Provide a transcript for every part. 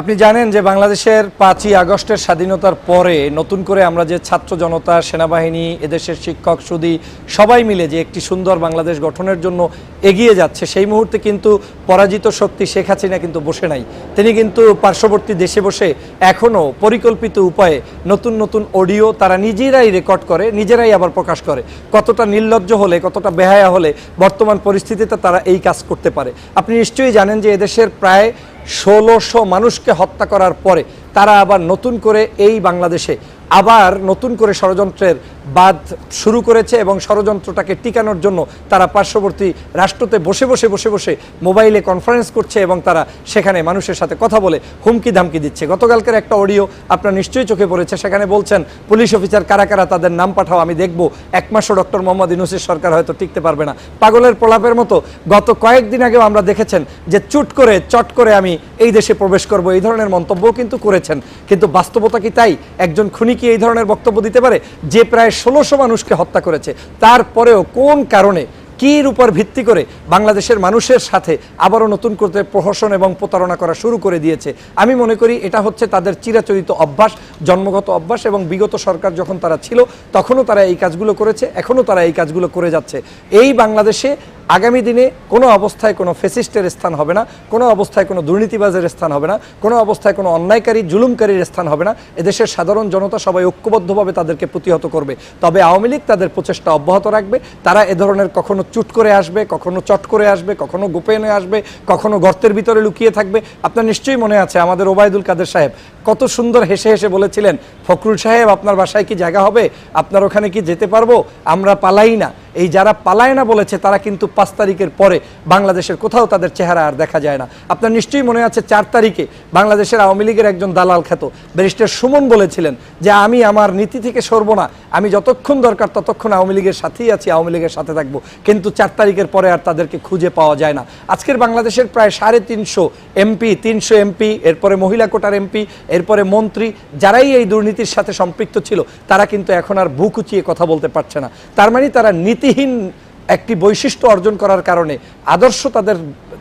আপনি জানেন যে বাংলাদেশের পাঁচই আগস্টের স্বাধীনতার পরে নতুন করে আমরা যে ছাত্র জনতা, সেনাবাহিনী, এদেশের শিক্ষক, সুদি সবাই মিলে যে একটি সুন্দর বাংলাদেশ গঠনের জন্য এগিয়ে যাচ্ছে, সেই মুহূর্তে কিন্তু পরাজিত শক্তি শেখ হাসিনা কিন্তু বসে নাই। তিনি কিন্তু পার্শ্ববর্তী দেশে বসে এখনও পরিকল্পিত উপায়ে নতুন নতুন অডিও তারা নিজেরাই রেকর্ড করে, নিজেরাই আবার প্রকাশ করে। কতটা নির্লজ্জ হলে, কতটা বেহায়া হলে বর্তমান পরিস্থিতিতে তারা এই কাজ করতে পারে। আপনি নিশ্চয়ই জানেন যে এদেশের প্রায় ষোলোশো মানুষকে হত্যা করার পরে তারা আবার নতুন করে এই বাংলাদেশে আবার নতুন করে ষড়যন্ত্রের বাদ শুরু করেছে এবং ষড়যন্ত্রটাকে টিকানোর জন্য তারা পার্শ্ববর্তী রাষ্ট্রতে বসে বসে বসে বসে মোবাইলে কনফারেন্স করছে এবং তারা সেখানে মানুষের সাথে কথা বলে হুমকি ধামকি দিচ্ছে। গতকালকের একটা অডিও আপনার নিশ্চয়ই চোখে পড়েছে। সেখানে বলছেন, পুলিশ অফিসার কারা কারা তাদের নাম পাঠাও, আমি দেখব। এক মাসও ডক্টর মোহাম্মদ ইনুসের সরকার হয়তো টিকতে পারবে না। পাগলের প্রলাপের মতো গত কয়েকদিন আগেও আমরা দেখেছেন যে চুট করে, চট করে আমি এই দেশে প্রবেশ করব, এই ধরনের মন্তব্যও কিন্তু করেছেন। কিন্তু বাস্তবতা কি তাই? একজন খুনি কি এই ধরনের বক্তব্য দিতে পারে? যে প্রায় ষোলোশো মানুষকে হত্যা করেছে। তারপরেও কোন কারণে, কির উপর ভিত্তি করে বাংলাদেশের মানুষের সাথে আবারও নতুন করতে প্রহসন এবং প্রতারণা করা শুরু করে দিয়েছে? আমি মনে করি এটা হচ্ছে তাদের চিরাচরিত অভ্যাস, জন্মগত অভ্যাস এবং বিগত সরকার যখন তারা ছিল, তখনও তারা এই কাজগুলো করেছে, এখনও তারা এই কাজগুলো করে যাচ্ছে। এই বাংলাদেশে আগামী দিনে কোনো অবস্থায় কোনো ফেসিস্টের স্থান হবে না, কোনো অবস্থায় কোনো দুর্নীতিবাজের স্থান হবে না, কোনো অবস্থায় কোনো অন্যায়কারী, জুলুমকারীর স্থান হবে না। এদেশের সাধারণ জনতা সবাই ঐক্যবদ্ধভাবে তাদেরকে প্রতিহত করবে। তবে আওয়ামী লীগ তাদের প্রচেষ্টা অব্যাহত রাখবে। তারা এ ধরনের কখনো চুট করে আসবে, কখনো চট করে আসবে, কখনো গোপনে আসবে, কখনো গর্তের ভিতরে লুকিয়ে থাকবে। আপনার নিশ্চয়ই মনে আছে আমাদের ওবায়দুল কাদের সাহেব কত সুন্দর হেসে হেসে বলেছিলেন, ফখরুল সাহেব, আপনার বাসায় কি জায়গা হবে? আপনার ওখানে কি যেতে পারব? আমরা পালাই না। এই যারা পালায় না বলেছে, তারা কিন্তু পাঁচ তারিখের পরে বাংলাদেশের কোথাও তাদের চেহারা আর দেখা যায় না। আপনার নিশ্চয়ই মনে আছে, চার তারিখে বাংলাদেশের আওয়ামী লীগের একজন দালাল খ্যাত ব্যারিস্টার সুমন বলেছিলেন যে, আমি আমার নীতি থেকে সরব না। আমি যতক্ষণ দরকার ততক্ষণ আওয়ামী লীগের সাথেই আছি, আওয়ামী লীগের সাথে থাকব। কিন্তু চার তারিখের পরে আর তাদেরকে খুঁজে পাওয়া যায় না। আজকের বাংলাদেশের প্রায় সাড়ে তিনশো এমপি তিনশো এমপি, এরপরে মহিলা কোটার এমপি এরপরে মন্ত্রী যারাই এই দুর্নীতির সাথে সম্পৃক্ত ছিল, তারা কিন্তু এখন আর বুকুচিয়ে কথা বলতে পারছে না। তার মানে তারা নীতিহীন একটি বৈশিষ্ট্য অর্জন করার কারণে, আদর্শ তাদের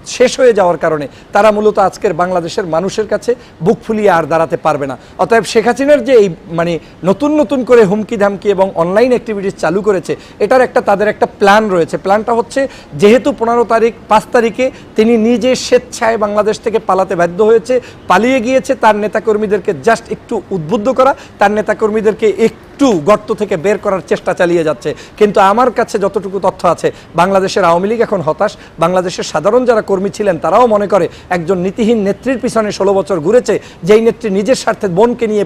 শেষ হয়ে যাওয়ার কারণে, তারা মূলত আজকের বাংলাদেশের মানুষের কাছে বুক ফুলিয়ে আর দাঁড়াতে পারবে না। অতএব শেখ হাসিনার যে এই মানে নতুন নতুন করে হুমকি ধামকি এবং অনলাইন অ্যাক্টিভিটিস চালু করেছে, এটার একটা, তাদের একটা প্ল্যান রয়েছে। প্ল্যানটা হচ্ছে, যেহেতু পনেরো তারিখ, পাঁচ তারিখে তিনি নিজে স্বেচ্ছায় বাংলাদেশ থেকে পালাতে বাধ্য হয়েছে, পালিয়ে গিয়েছে, তার নেতাকর্মীদেরকে জাস্ট একটু উদ্বুদ্ধ করা, তার নেতাকর্মীদেরকে একটু গর্ত থেকে বের করার চেষ্টা চালিয়ে যাচ্ছে। কিন্তু আমার কাছে যতটুকু তথ্য আছে, বাংলাদেশের আওয়ামী লীগ এখন হতাশ। বাংলাদেশের সাধারণ যারা কর্মী ছিলেন, তারাও মনে করে একজন নীতিহীন নেত্রীর পিছনে ষোলো বছর ঘুরেছে, যেই নেত্রী নিজের স্বার্থে বোনকে নিয়ে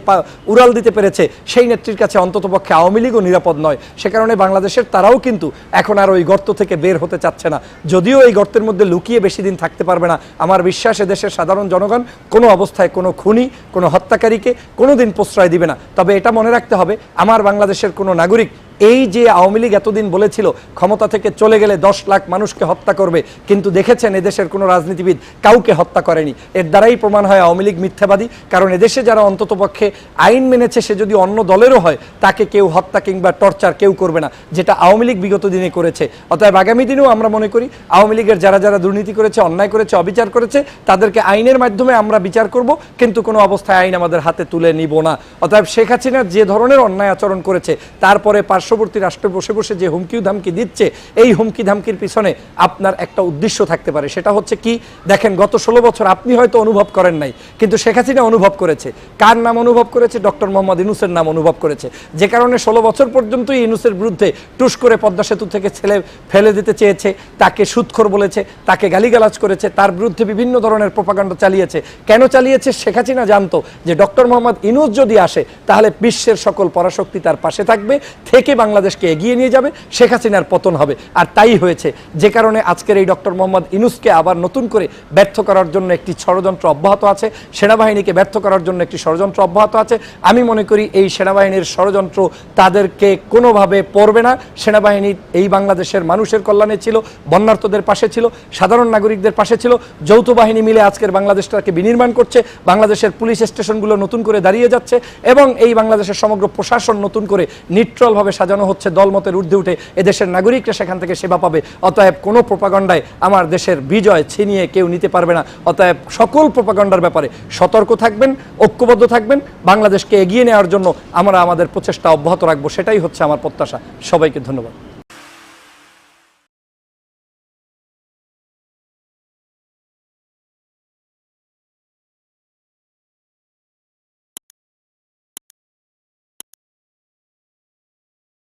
উড়াল দিতে পেরেছে, সেই নেত্রীর কাছে অন্ততপক্ষে আওয়ামী লীগও নিরাপদ নয়। সে কারণে বাংলাদেশের তারাও কিন্তু এখন আর ওই গর্ত থেকে বের হতে চাচ্ছে না। যদিও এই গর্তের মধ্যে লুকিয়ে বেশি দিন থাকতে পারবে না, আমার বিশ্বাস দেশের সাধারণ জনগণ কোনো অবস্থায় কোনো খুনি, কোনো হত্যাকারীকে কোনো দিন প্রশ্রয় দিবে না। তবে এটা মনে রাখতে হবে আমার বাংলাদেশের কোনো নাগরিক এই যে আওয়ামী লীগ এতদিন বলেছিল, ক্ষমতা থেকে চলে গেলে দশ লাখ মানুষকে হত্যা করবে, কিন্তু দেখেছেন এদেশের কোনো রাজনীতিবিদ কাউকে হত্যা করেনি। এর দ্বারাই প্রমাণ হয় আওয়ামী লীগ মিথ্যাবাদী, কারণ এদেশে যারা অন্ততপক্ষে আইন মেনেছে, সে যদি অন্য দলেরও হয়, তাকে কেউ হত্যা কিংবা টর্চার কেউ করবে না, যেটা আওয়ামী লীগ বিগত দিনে করেছে। অতএব আগামী দিনেও আমরা মনে করি, আওয়ামী লীগের যারা যারা দুর্নীতি করেছে, অন্যায় করেছে, অবিচার করেছে, তাদেরকে আইনের মাধ্যমে আমরা বিচার করব, কিন্তু কোনো অবস্থায় আইন আমাদের হাতে তুলে নিব না। অতএব শেখ হাসিনা যে ধরনের অন্যায় আচরণ করেছে, তারপরে পার্শ্ববর্তী রাষ্ট্রে বসে বসে যে হুমকি ধামকি দিচ্ছে, এই হুমকি ধামকির পিছনে আপনার একটা উদ্দেশ্য থাকতে পারে। সেটা হচ্ছে কি, দেখেন গত ষোলো বছর আপনি হয়তো অনুভব করেন নাই, কিন্তু শেখ হাসিনা অনুভব করেছে। কার নাম অনুভব করেছে? ডক্টর মোহাম্মদ ইনুসের নাম অনুভব করেছে। যে কারণে ষোলো বছর পর্যন্তই ইনুসের বিরুদ্ধে টুস করে পদ্মা সেতু থেকে ছেলে ফেলে দিতে চেয়েছে, তাকে সুৎখর বলেছে, তাকে গালিগালাজ করেছে, তার বিরুদ্ধে বিভিন্ন ধরনের প্রপাগান্ড চালিয়েছে। কেন চালিয়েছে? শেখ হাসিনা জানতো যে ডক্টর মোহাম্মদ ইনুস যদি আসে, তাহলে বিশ্বের সকল পরাশক্তি তার পাশে থাকবে, থেকে বাংলাদেশকে এগিয়ে নিয়ে যাবে, শেখ হাসিনার পতন হবে। আর তাই হয়েছে, যে কারণে আজকের এই ডক্টর মোহাম্মদ ইনুসকে আবার নতুন করে ব্যর্থ করার জন্য একটি ষড়যন্ত্র অব্যাহত আছে, সেনাবাহিনীকে ব্যর্থ করার জন্য একটি ষড়যন্ত্র অব্যাহত আছে। আমি মনে করি এই সেনাবাহিনীর ষড়যন্ত্র তাদেরকে কোনোভাবে পড়বে না। সেনাবাহিনী এই বাংলাদেশের মানুষের কল্যাণে ছিল বন্যার্থদের পাশে ছিল, সাধারণ নাগরিকদের পাশে ছিল। যৌথ বাহিনী মিলে আজকের বাংলাদেশটাকে বিনির্মাণ করছে, বাংলাদেশের পুলিশ স্টেশনগুলো নতুন করে দাঁড়িয়ে যাচ্ছে এবং এই বাংলাদেশের সমগ্র প্রশাসন নতুন করে নিট্রলভাবে সাজানো হচ্ছে, দলমতের ঊর্ধ্বে উঠে এদেশের নাগরিকরা সেখান থেকে সেবা পাবে। অতএব কোনো প্রোপাগণ্ডায় আমার দেশের বিজয় ছিনিয়ে কেউ নিতে পারবে না। অতএব সকল প্রোপাগণ্ডার ব্যাপারে সতর্ক থাকবেন, ঐক্যবদ্ধ থাকবেন। বাংলাদেশকে এগিয়ে নেওয়ার জন্য আমরা আমাদের প্রচেষ্টা অব্যাহত রাখব, সেটাই হচ্ছে আমার প্রত্যাশা। সবাইকে ধন্যবাদ।